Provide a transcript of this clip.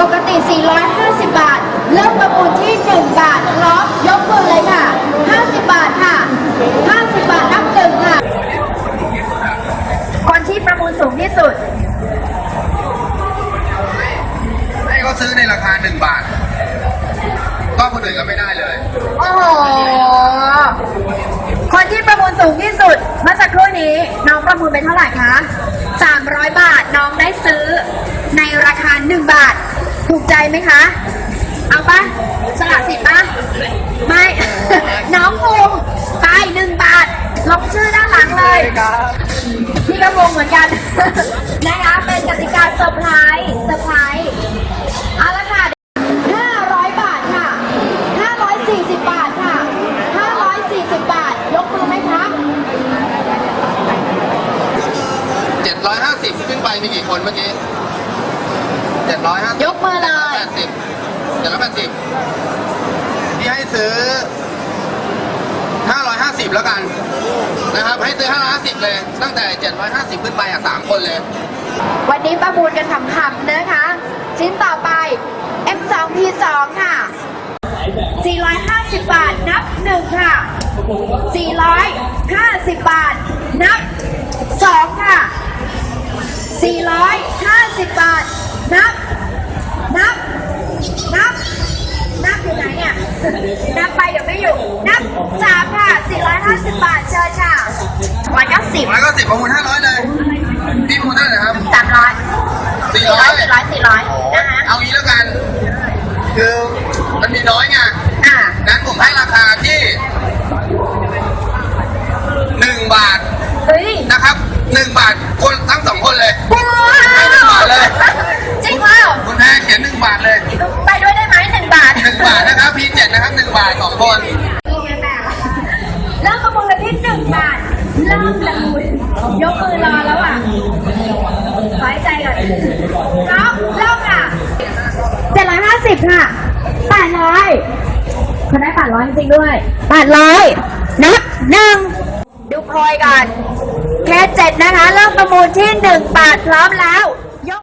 ปกติ 450 บาท เริ่มประมูลที่ 1 บาทพร้อมยกมือเลยค่ะ 50 บาทค่ะ 50 บาทนับหนึ่งค่ะ คนที่ประมูลสูงที่สุด ให้เขาซื้อในราคาหนึ่งบาท ก็คนอื่นก็ไม่ได้เลย โอ้โห คนที่ประมูลสูงที่สุด เมื่อสักครู่นี้น้องประมูลไปเท่าไหร่คะ 300 บาทน้องได้ซื้อในราคา 1 บาท ถูกใจไหมคะ เอาปะสละสิทธิ์ปะไม่ น้องงงไปหนึ่งบาท ลงชื่อด้านหลังเลยพี่ก็งงเหมือนกัน นะคะ เป็นกติกาเซอร์ไพรส์เซอร์ไพรส์เอาละค่ะ 500 บาทค่ะ 540 บาทค่ะ 540 บาท ยกมือไหมคะ750 ขึ้นไปมีกี่คนเมื่อกี้ 750ยกมือเลย80 780พี่ให้ซื้อ550แล้วกันนะครับให้ซื้อ550เลย ตั้งแต่750ขึ้นไปอะ3คนเลย วันนี้ประมูลกันขำๆนะคะ ชิ้นต่อไป M2 P2 ค่ะ 450 บาทนับหนึ่งค่ะ 450 บาท นับสองค่ะ450 นี่ยนับไปเดี๋ยวไม่อยู่ นับสามค่ะ450บาทเชิญค่ะร้อยเก้าสิบแล้วก็10ประมูล500เลยพี่ประมูลเท่าไหร่ครับ สามร้อย400สี่ร้อยสี่ร้อยสี่ร้อยนะคะเอางี้แล้วกัน คือมันมีน้อยไงอ่านั้นผมให้ราคาที่หนึ่งบาทเฮ้ยนะครับหนึ่งบาทคนทั้งสองคนเลยว้าวให้หนึ่งบาทเลย จริงเปล่าคุณแม่เขียนหนึ่งบาทเลยาทสองคนเริ่มประมูลกันที่หนึ่งบาท เริ่มประมูลยกมือรอแล้วอะขอให้ใจก่อนพร้อมเริ่มค่ะเจ็ดร้อยห้าสิบค่ะแปดร้อยเขาได้แปดร้อยจริงๆด้วยแปดร้อยนับหนึ่งดูโพยก่อนแค่เจ็ดนะคะ เริ่มประมูลที่หนึ่งบาทพร้อมแล้ว